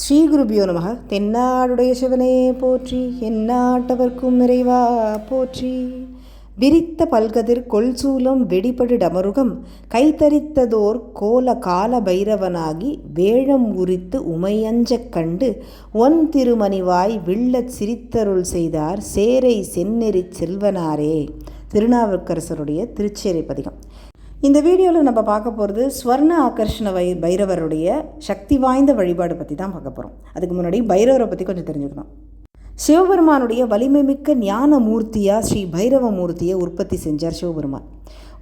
ஸ்ரீ குருபியோ நமக. தென்னாடுடைய சிவனே போற்றி எந்நாட்டவர்க்கும் நிறைவா போற்றி. விரித்த பல்கதிர் கொல்சூலம் வெடிபடு டமருகம் கைத்தரித்ததோர் கோல கால பைரவனாகி வேழம் உரித்து உமையஞ்சக் கண்டு ஒன் திருமணிவாய் வில்லச் சிரித்தருள் செய்தார் சேரை செந்நெறிச் செல்வனாரே. திருநாவுக்கரசருடைய திருச்சேரி பதிகம். இந்த வீடியோவில் நம்ம பார்க்க போகிறது ஸ்வர்ண ஆகர்ஷண வை பைரவருடைய சக்தி வாய்ந்த வழிபாடு பற்றி தான் பார்க்க போகிறோம் அதுக்கு முன்னாடி பைரவரை பற்றி கொஞ்சம் தெரிஞ்சுக்கணும். சிவபெருமானுடைய வலிமை மிக்க ஞான மூர்த்தியாக ஸ்ரீ பைரவ மூர்த்தியை உற்பத்தி செஞ்சார் சிவபெருமான்.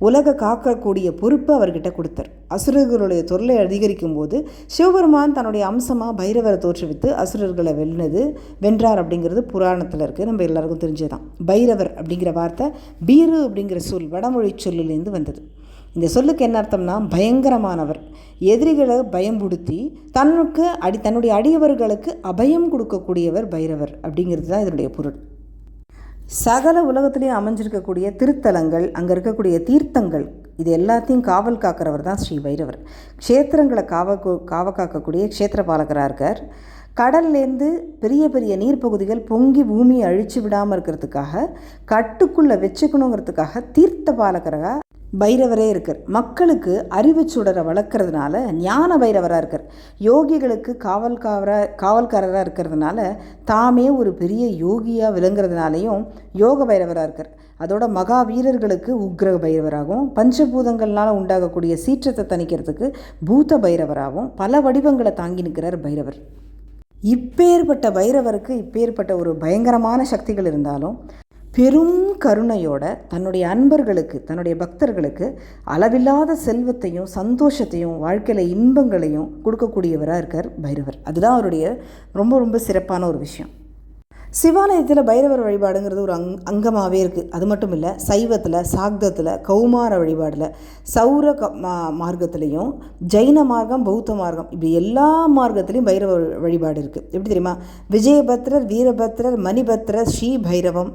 உலக காக்கக்கூடிய பொறுப்பு அவர்கிட்ட கொடுத்தார். அசுரர்களுடைய தொல்லை அதிகரிக்கும் போது சிவபெருமான் தன்னுடைய அம்சமாக பைரவரை தோற்றுவித்து அசுரர்களை வெல்னது வென்றார் அப்படிங்கிறது புராணத்தில் இருக்குது நம்ம எல்லாருக்கும் தெரிஞ்சதுதான். பைரவர் அப்படிங்கிற வார்த்தை பீரு அப்படிங்கிற சொல் வடமொழி சொல்லிலேருந்து வந்தது. இந்த சொல்லுக்கு என்ன அர்த்தம்னா பயங்கரமானவர். எதிரிகளை பயம்படுத்தி தன்னுக்கு அடி தன்னுடைய அடியவர்களுக்கு அபயம் கொடுக்கக்கூடியவர் பைரவர் அப்படிங்கிறது தான் இதனுடைய பொருள். சகல உலகத்திலையும் அமைஞ்சிருக்கக்கூடிய திருத்தலங்கள் அங்கே இருக்கக்கூடிய தீர்த்தங்கள் இது எல்லாத்தையும் காவல் காக்கிறவர் தான் ஸ்ரீ பைரவர். க்ஷேத்திரங்களை காவ காவ காக்கக்கூடிய க்ஷேத்திர பாலகராக இருக்கார். கடல்லேருந்து பெரிய பெரிய நீர்ப்பகுதிகள் பொங்கி பூமியை அழிச்சு விடாமல் இருக்கிறதுக்காக கட்டுக்குள்ளே வச்சுக்கணுங்கிறதுக்காக தீர்த்த பாலகராக பைரவரே இருக்கார். மக்களுக்கு அறிவு சுடரை வளர்க்குறதுனால ஞான பைரவராக இருக்கார். யோகிகளுக்கு காவல்காரராக காவல்காரராக இருக்கிறதுனால தாமே ஒரு பெரிய யோகியாக விளங்குறதுனாலையும் யோக பைரவராக இருக்கார். அதோட மகா வீரர்களுக்கு உக்ர பைரவராகவும் பஞ்சபூதங்கள்னால் உண்டாகக்கூடிய சீற்றத்தை தணிக்கிறதுக்கு பூத பைரவராகவும் பல வடிவங்களை தாங்கி நிற்கிறார் பைரவர். இப்பேற்பட்ட பைரவருக்கு இப்பேற்பட்ட ஒரு பயங்கரமான சக்திகள் இருந்தாலும் பெரும் கருணையோட தன்னுடைய அன்பர்களுக்கு தன்னுடைய பக்தர்களுக்கு அளவில்லாத செல்வத்தையும் சந்தோஷத்தையும் வாழ்க்கையில் இன்பங்களையும் கொடுக்கக்கூடியவராக இருக்கார் பைரவர். அதுதான் அவருடைய ரொம்ப ரொம்ப சிறப்பான ஒரு விஷயம். சிவாலயத்தில் பைரவர் வழிபாடுங்கிறது ஒரு அங் அங்கமாகவே இருக்குது அது மட்டும் இல்லை சைவத்தில் சாக்தத்தில் கௌமார வழிபாடில் சௌர க மா மார்க்கத்துலேயும் ஜைன மார்க்கம் பௌத்த மார்க்கம் இப்படி எல்லா மார்க்கத்துலேயும் பைரவ வழிபாடு இருக்குது எப்படி தெரியுமா? விஜயபத்ரர் வீரபத்ரர் மணிபத்ரர் ஸ்ரீ பைரவம்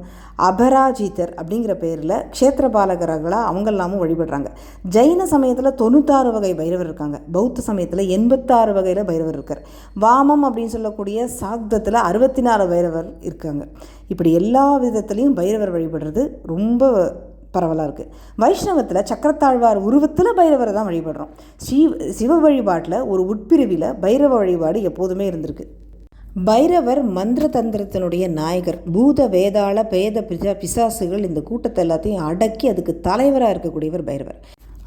அபராஜிதர் அப்படிங்கிற பேரில் க்ஷேத்திர க்ஷேத்திரபாலகர்களாக அவங்கெல்லாமும் வழிபடுறாங்க. ஜைன சமயத்தில் தொண்ணூத்தாறு வகை பைரவர் இருக்காங்க. பௌத்த சமயத்தில் எண்பத்தாறு வகையில் பைரவர் இருக்கார். வாமம் அப்படின்னு சொல்லக்கூடிய சாக்தத்தில் அறுபத்தி நாலு பைரவர் இருக்காங்க. இப்படி எல்லா விதத்துலேயும் பைரவர் வழிபடுறது ரொம்ப பரவலாக இருக்குது வைஷ்ணவத்தில் சக்கரத்தாழ்வார் உருவத்தில் பைரவரை தான் வழிபடுறோம். ஸ்ரீ சிவ வழிபாட்டில் ஒரு உட்பிரிவில் பைரவ வழிபாடு எப்போதுமே இருந்திருக்கு. பைரவர் மந்திர தந்திரத்தினுடைய நாயகர் பூத வேதாள பேத பிசா பிசாசுகள் இந்த கூட்டத்தை எல்லாத்தையும் அடக்கி அதுக்கு தலைவராக இருக்கக்கூடியவர் பைரவர்.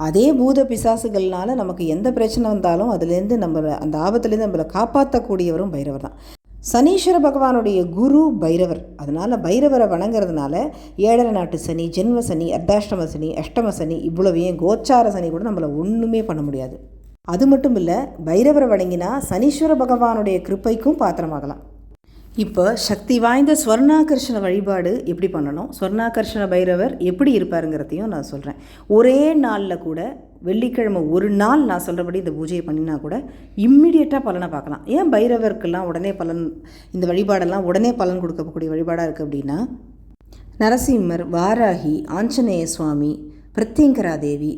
அதே பூத பிசாசுகள்னால நமக்கு எந்த பிரச்சனை வந்தாலும் அதுலேருந்து நம்மளை அந்த ஆபத்துலேருந்து நம்மளை காப்பாற்றக்கூடியவரும் பைரவர் தான். சனீஸ்வர பகவானுடைய குரு பைரவர். அதனால் பைரவரை வணங்குறதுனால ஏழரை நாட்டு சனி ஜென்ம சனி அர்த்தாஷ்டம சனி அஷ்டம சனி இவ்வளவையும் கோச்சார சனி கூட நம்மளை ஒன்றுமே பண்ண முடியாது. அது மட்டும் இல்லை பைரவரை வணங்கினா சனீஸ்வர பகவானுடைய கிருப்பைக்கும் பாத்திரமாகலாம். இப்போ சக்தி வாய்ந்த ஸ்வர்ணாகர்ஷண வழிபாடு எப்படி பண்ணணும்? ஸ்வர்ணாகர்ஷண பைரவர் எப்படி இருப்பாருங்கிறதையும் நான் சொல்கிறேன் ஒரே நாளில் கூட வெள்ளிக்கிழமை ஒரு நாள் நான் சொல்கிறபடி இந்த பூஜையை பண்ணினா கூட இம்மிடியட்டாக பலனை பார்க்கலாம். ஏன் பைரவருக்கெல்லாம் உடனே பலன் இந்த வழிபாடெல்லாம் உடனே பலன் கொடுக்கக்கூடிய வழிபாடாக இருக்குது அப்படின்னா நரசிம்மர் வாராகி ஆஞ்சநேய சுவாமி பிரத்யங்கரா தேவி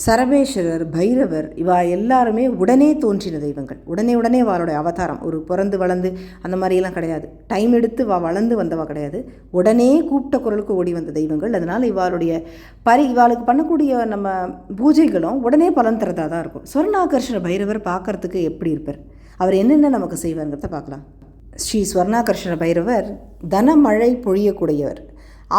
சரபேஸ்வரர் பைரவர் இவா எல்லாருமே உடனே தோன்றின தெய்வங்கள். உடனே உடனே அவளுடைய அவதாரம். ஒரு பிறந்து வளர்ந்து அந்த மாதிரியெல்லாம் கிடையாது. டைம் எடுத்து வா வளர்ந்து வந்தவா கிடையாது. உடனே கூப்பிட்ட குரலுக்கு ஓடி வந்த தெய்வங்கள். அதனால் இவாளுடைய பரி இவாளுக்கு பண்ணக்கூடிய நம்ம பூஜைகளும் உடனே பலன் தரதாக தான் இருக்கும். ஸ்வர்ணாகர்ஷண பைரவர் பார்க்குறதுக்கு எப்படி இருப்பார்? அவர் என்னென்ன நமக்கு செய்வாருங்கிறத பார்க்கலாம். ஸ்ரீ ஸ்வர்ணாகர்ஷண பைரவர் தனமழை பொழியக்கூடியவர்.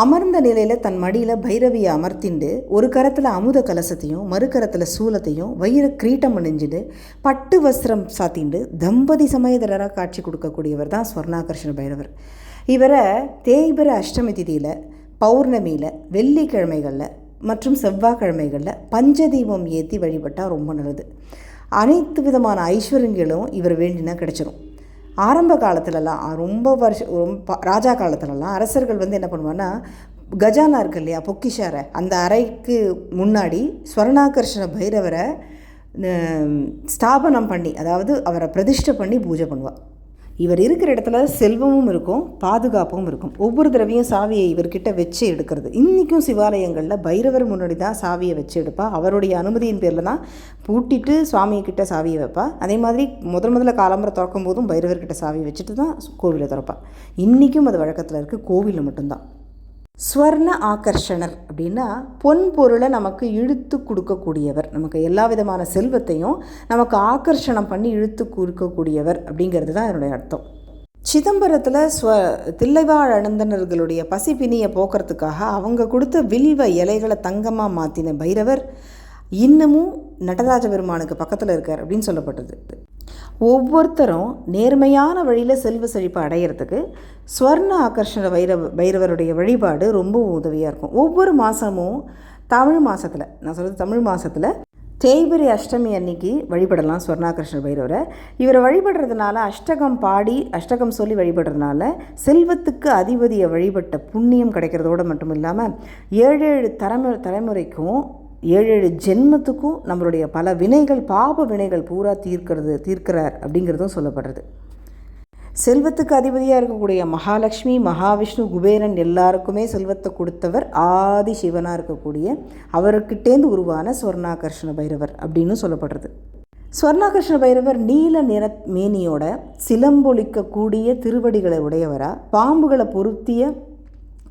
அமர்ந்த நிலையில் தன் மடியில் பைரவியை அமர்த்திண்டு ஒரு கரத்தில் அமுத கலசத்தையும் மறு கரத்தில் சூலத்தையும் வைர கிரீட்டம் அணிஞ்சுட்டு பட்டு வஸ்திரம் சாத்திண்டு தம்பதி சமயதரராக காட்சி கொடுக்கக்கூடியவர் தான் ஸ்வர்ணாகர்ஷண பைரவர். இவரை தேய்பிர அஷ்டமி திதியில் பௌர்ணமியில் வெள்ளிக்கிழமைகளில் மற்றும் செவ்வாய்க்கிழமைகளில் பஞ்சதீபம் ஏற்றி வழிபட்டால் ரொம்ப நல்லது. அனைத்து விதமான ஐஸ்வர்யங்களும் இவர் வேண்டினா கிடச்சிரும். ஆரம்ப காலத்துலலாம் ரொம்ப வருஷம் ரொம்ப ராஜா காலத்துலலாம் அரசர்கள் வந்து என்ன பண்ணுவான்னா கஜானா இருக்கு இல்லையா பொக்கிஷாரை அந்த அறைக்கு முன்னாடி ஸ்வர்ணாகர்ஷண பைரவரை ஸ்தாபனம் பண்ணி அதாவது அவரை பிரதிஷ்டை பண்ணி பூஜை பண்ணுவாள் இவர் இருக்கிற இடத்துல செல்வமும் இருக்கும் பாதுகாப்பும் இருக்கும். ஒவ்வொரு தடவையும் சாவியை இவர்கிட்ட வச்சு எடுக்கிறது. இன்றைக்கும் சிவாலயங்களில் பைரவர் முன்னாடி தான் சாவியை வச்சு எடுப்பா. அவருடைய அனுமதியின் பேரில் தான் பூட்டிட்டு சுவாமிகிட்ட சாவியை வைப்பா. அதே மாதிரி முதல் முதல்ல காலம்பரை திறக்கும் போதும் பைரவர்கிட்ட சாவியை வச்சுட்டு தான் கோவிலை திறப்பா. இன்றைக்கும் அது வழக்கத்தில் இருக்குது கோவிலில் மட்டும்தான். ஸ்வர்ண ஆகர்ஷணர் அப்படின்னா பொன் பொருளை நமக்கு இழுத்து கொடுக்கக்கூடியவர். நமக்கு எல்லா விதமான செல்வத்தையும் நமக்கு ஆகர்ஷணம் பண்ணி இழுத்து கொடுக்கக்கூடியவர் அப்படிங்கிறது தான் என்னுடைய அர்த்தம். சிதம்பரத்தில் ஸ்வ தில்லைவாழ் அனந்தனர்களுடைய பசி போக்குறதுக்காக அவங்க கொடுத்த வில்வ இலைகளை தங்கமாக மாற்றின பைரவர் இன்னமும் நடராஜ பெருமானுக்கு பக்கத்தில் இருக்கார் அப்படின்னு சொல்லப்பட்டது. ஒவ்வொருத்தரும் நேர்மையான வழியில் செல்வ செழிப்பு அடையிறதுக்கு ஸ்வர்ண ஆகர்ஷண வைரவ பைரவருடைய வழிபாடு ரொம்ப உதவியாக இருக்கும். ஒவ்வொரு மாதமும் தமிழ் மாதத்தில் நான் சொல்கிறது தமிழ் மாதத்தில் தேய்பிரி அஷ்டமி அன்னைக்கு வழிபடலாம் ஸ்வர்ணாகிருஷ்ண பைரவரை இவரை வழிபடுறதுனால அஷ்டகம் பாடி அஷ்டகம் சொல்லி வழிபடுறதுனால செல்வத்துக்கு அதிபதியை வழிபட்ட புண்ணியம் கிடைக்கிறதோடு மட்டும் இல்லாமல் ஏழு ஏழு தலைமுறை தலைமுறைக்கும் ஏழு ஏழு ஜென்மத்துக்கும் நம்மளுடைய பல வினைகள் பாப வினைகள் பூரா தீர்க்கிறது தீர்க்கிறார் அப்படிங்கிறதும் சொல்லப்படுறது. செல்வத்துக்கு அதிபதியாக இருக்கக்கூடிய மகாலட்சுமி மகாவிஷ்ணு குபேரன் எல்லாருக்குமே செல்வத்தை கொடுத்தவர் ஆதி சிவனாக இருக்கக்கூடிய அவர்கிட்டேந்து உருவான ஸ்வர்ணாகர்ஷண பைரவர் அப்படின்னு சொல்லப்படுறது. ஸ்வர்ணாகர்ஷண பைரவர் நீல நிற மேனியோட சிலம்பொழிக்கக்கூடிய திருவடிகளை உடையவராக பாம்புகளை பொருத்திய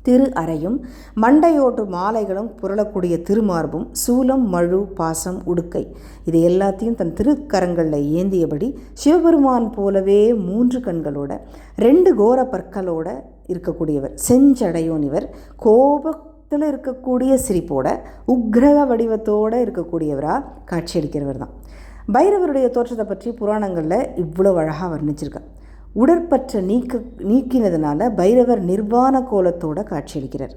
திரு அறையும் மண்டையோட்டு மாலைகளும் புரளக்கூடிய திருமார்பும் சூலம் மழு பாசம் உடுக்கை. இது எல்லாத்தையும் தன் திருக்கரங்களில் ஏந்தியபடி சிவபெருமான் போலவே மூன்று கண்களோட ரெண்டு கோர பற்களோட இருக்கக்கூடியவர் செஞ்சடையோன் இவர். கோபத்தில் இருக்கக்கூடிய சிரிப்போட உக்ரக வடிவத்தோடு இருக்கக்கூடியவராக காட்சியளிக்கிறவர் தான். பைரவருடைய தோற்றத்தை பற்றி புராணங்களில் இவ்வளோ அழகாக வர்ணிச்சிருக்கேன் உடற்பற்ற நீக்க நீக்கினதுனால பைரவர் நிர்வாண கோலத்தோட காட்சியளிக்கிறார்.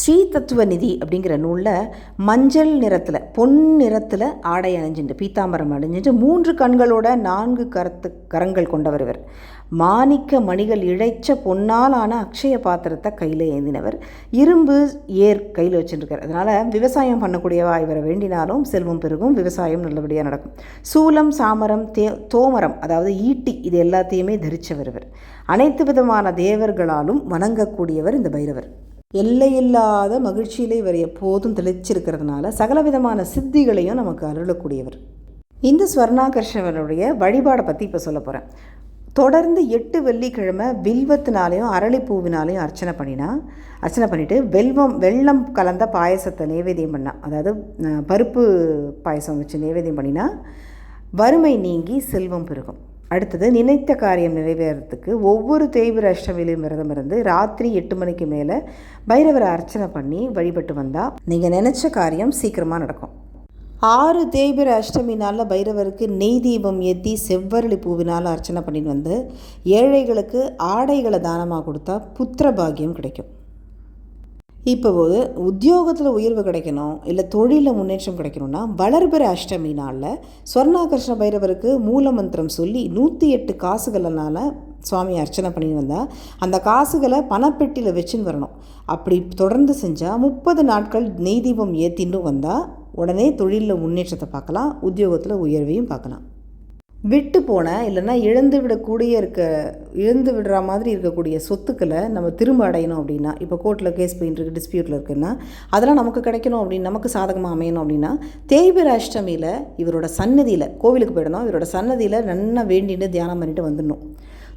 ஸ்ரீ தத்துவ நிதி அப்படிங்கிற நூலில் மஞ்சள் நிறத்தில் பொன் நிறத்தில் ஆடை அணிஞ்சுட்டு பீத்தாம்பரம் அணிஞ்சுட்டு மூன்று கண்களோட நான்கு கரத்து கரங்கள் கொண்டவர் இவர். மாணிக்க மணிகள் இழைச்ச பொன்னாலான அக்ஷய பாத்திரத்தை கையில் ஏந்தினவர். இரும்பு ஏர் கையில் வச்சுருக்கார். அதனால் விவசாயம் பண்ணக்கூடியவா இவரை வேண்டினாலும் செல்வம் பெருகும் விவசாயம் நல்லபடியாக நடக்கும். சூலம் சாமரம் தே தோமரம் அதாவது ஈட்டி இது எல்லாத்தையுமே தரிச்சவர் இவர். அனைத்து விதமான தேவர்களாலும் வணங்கக்கூடியவர் இந்த பைரவர். எல்லையில்லாத மகிழ்ச்சியிலே இவர் எப்போதும் தெளிச்சிருக்கிறதுனால சகலவிதமான சித்திகளையும் நமக்கு அருளக்கூடியவர். இந்த ஸ்வர்ணாகர்ஷவனுடைய வழிபாடை பற்றி இப்போ சொல்ல போகிறேன் தொடர்ந்து எட்டு வெள்ளிக்கிழமை வில்வத்தினாலையும் அரளிப்பூவினாலையும் அர்ச்சனை பண்ணினா அர்ச்சனை பண்ணிவிட்டு வெல்வம் வெள்ளம் கலந்த பாயசத்தை நைவேத்தியம் பண்ணால் அதாவது பருப்பு பாயசம் வச்சு நைவேத்தியம் பண்ணினா வறுமை நீங்கி செல்வம் பெருகும். அடுத்தது நினைத்த காரியம் நிறைவேறத்துக்கு ஒவ்வொரு தேய்பிர அஷ்டமிலையும் விரதம் இருந்து ராத்திரி எட்டு மணிக்கு மேலே பைரவரை அர்ச்சனை பண்ணி வழிபட்டு வந்தால் நீங்கள் நினச்ச காரியம் சீக்கிரமாக நடக்கும். ஆறு தேய்பிர அஷ்டமி நாளில் பைரவருக்கு நெய் தீபம் ஏற்றி செவ்வரளி பூவினால் அர்ச்சனை பண்ணிட்டு வந்து ஏழைகளுக்கு ஆடைகளை தானமாக கொடுத்தா புத்திர பாகியம் கிடைக்கும். இப்போ உத்தியோகத்தில் உயர்வு கிடைக்கணும் இல்லை தொழிலில் முன்னேற்றம் கிடைக்கணும்னா வளர்பிற அஷ்டமி நாளில் ஸ்வர்ணாகர்ஷ்ண பைரவருக்கு மூலமந்திரம் சொல்லி நூற்றி எட்டு காசுகளனால் சுவாமி அர்ச்சனை பண்ணி வந்தால் அந்த காசுகளை பணப்பெட்டியில் வச்சுன்னு வரணும். அப்படி தொடர்ந்து செஞ்சால் முப்பது நாட்கள் நெய் தீபம் ஏற்றின்னு வந்தால் உடனே தொழிலில் முன்னேற்றத்தை பார்க்கலாம் உத்தியோகத்தில் உயர்வையும் பார்க்கலாம். விட்டு போன இல்லைன்னா இழந்து விடக்கூடிய இருக்க இழந்து விடுற மாதிரி இருக்கக்கூடிய சொத்துக்களை நம்ம திரும்ப அடையணும் அப்படின்னா இப்போ கோர்ட்டில் கேஸ் போயிட்டுருக்கு டிஸ்பியூட்டில் இருக்குன்னா அதெல்லாம் நமக்கு கிடைக்கணும் அப்படின்னு நமக்கு சாதகமாக அமையணும் அப்படின்னா தேய்பிர அஷ்டமியில் இவரோட சன்னதியில் கோவிலுக்கு போயிடணும் இவரோட சன்னதியில் நல்லா வேண்டின்னு தியானம் பண்ணிட்டு வந்துடணும்.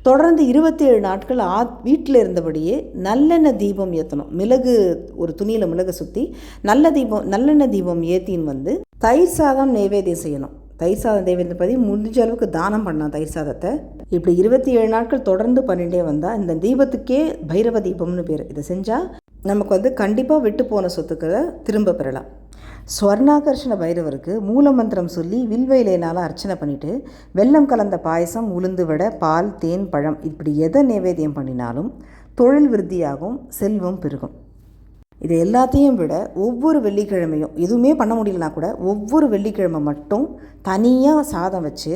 தொடர்ந்து இருபத்தேழு நாட்கள் ஆ வீட்டில் இருந்தபடியே நல்லெண்ணெய் தீபம் ஏற்றணும் மிளகு ஒரு துணியில் மிளகு சுற்றி நல்ல தீபம் நல்லெண்ணெய் தீபம் ஏற்றின்னு வந்து தயிர் சாதம் நைவேத்தியம் செய்யணும். தயிர் சாதம் தேவையான பதி முடிஞ்ச அளவுக்கு தானம் பண்ணலாம் தயிர் சாதத்தை. இப்படி இருபத்தி ஏழு நாட்கள் தொடர்ந்து பண்ணிகிட்டே வந்தால் இந்த தீபத்துக்கே பைரவ தீபம்னு பேர். இதை செஞ்சால் நமக்கு வந்து கண்டிப்பாக விட்டு போன சொத்துக்களை திரும்ப பெறலாம். ஸ்வர்ணாகர்ஷண பைரவருக்கு மூலமந்திரம் சொல்லி வில்வையிலேனால் அர்ச்சனை பண்ணிவிட்டு வெள்ளம் கலந்த பாயசம் உளுந்து விட பால் தேன் பழம் இப்படி எதை நைவேத்தியம் பண்ணினாலும் தொழில் விருத்தியாகும் செல்வம் பெருகும். இது எல்லாத்தையும் விட ஒவ்வொரு வெள்ளிக்கிழமையும் எதுவுமே பண்ண முடியலனா கூட ஒவ்வொரு வெள்ளிக்கிழமை மட்டும் தனியாக சாதம் வச்சு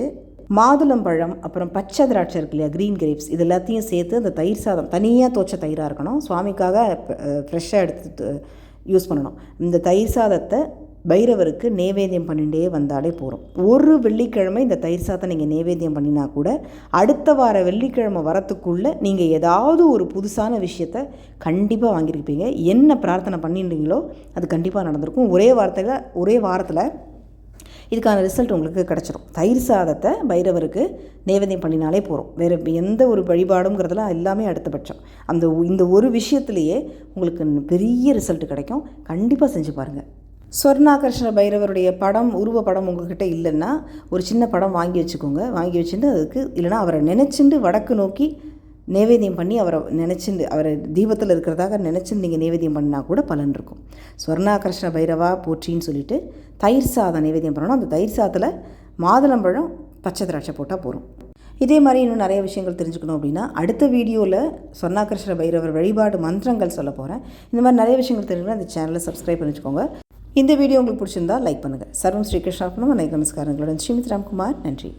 மாதுளம்பழம் அப்புறம் பச்சை திராட்சை இருக்கு இல்லையா க்ரீன் கிரேப்ஸ் இது எல்லாத்தையும் சேர்த்து அந்த தயிர் சாதம் தனியாக தோச்ச தயிராக இருக்கணும். சுவாமிக்காக ஃப்ரெஷ்ஷாக எடுத்து யூஸ் பண்ணணும். இந்த தயிர் சாதத்தை பைரவருக்கு நேவேத்தியம் பண்ணிகிட்டே வந்தாலே போகிறோம் ஒரு வெள்ளிக்கிழமை இந்த தயிர் சாதம் நீங்கள் நேவேத்தியம் பண்ணினா கூட அடுத்த வார வெள்ளிக்கிழமை வரத்துக்குள்ளே நீங்கள் ஏதாவது ஒரு புதுசான விஷயத்த கண்டிப்பாக வாங்கியிருப்பீங்க. என்ன பிரார்த்தனை பண்ணிட்டீங்களோ அது கண்டிப்பாக நடந்திருக்கும். ஒரே வாரத்தில் ஒரே வாரத்தில் இதுக்கான ரிசல்ட் உங்களுக்கு கிடச்சிரும். தயிர் சாதத்தை பைரவருக்கு நேவேத்தியம் பண்ணினாலே போகிறோம் வேறு எந்த ஒரு வழிபாடுங்கிறதுலாம் எல்லாமே அடுத்தபட்சம். அந்த இந்த ஒரு விஷயத்துலேயே உங்களுக்கு பெரிய ரிசல்ட் கிடைக்கும். கண்டிப்பாக செஞ்சு பாருங்கள் சொர்ணாகர்ஷ்ண பைரவருடைய படம் உருவ படம் உங்ககிட்ட இல்லைன்னா ஒரு சின்ன படம் வாங்கி வச்சுக்கோங்க. வாங்கி வச்சுட்டு அதுக்கு இல்லைனா அவரை நினச்சிண்டு வடக்கு நோக்கி நைவேத்தியம் பண்ணி அவரை நினச்சிண்டு அவரை தீபத்தில் இருக்கிறதாக நினச்சிட்டு நீங்கள் நைவேத்தியம் பண்ணால் கூட பலன் இருக்கும். ஸ்வர்ணாகர்ஷ்ண பைரவா போற்றின்னு சொல்லிட்டு தயிர் சாதம் நைவேத்தியம் பண்ணணும். அந்த தயிர் சாதத்தில் மாதுளம்பழம் பச்சை திராட்சை போட்டால் போதும். இதே மாதிரி இன்னும் நிறைய விஷயங்கள் தெரிஞ்சுக்கணும் அப்படின்னா அடுத்த வீடியோவில் சொர்ணாகர்ஷ்ண பைரவர் வழிபாடு மந்திரங்கள் சொல்ல போகிறேன் இந்த மாதிரி நிறைய விஷயங்கள் தெரிஞ்சுக்கணும் அந்த சேனலை சப்ஸ்கிரைப் பண்ணிச்சுக்கோங்க. இந்த வீடியோ உங்களுக்கு பிடிச்சிருந்தா லைக் பண்ணுங்கள் சர்வம் ஸ்ரீகிருஷ்ணார்ப்பணம் அனைத்து நமஸ்காரங்களுடன் ஸ்ரீமித் ராம்குமார். நன்றி.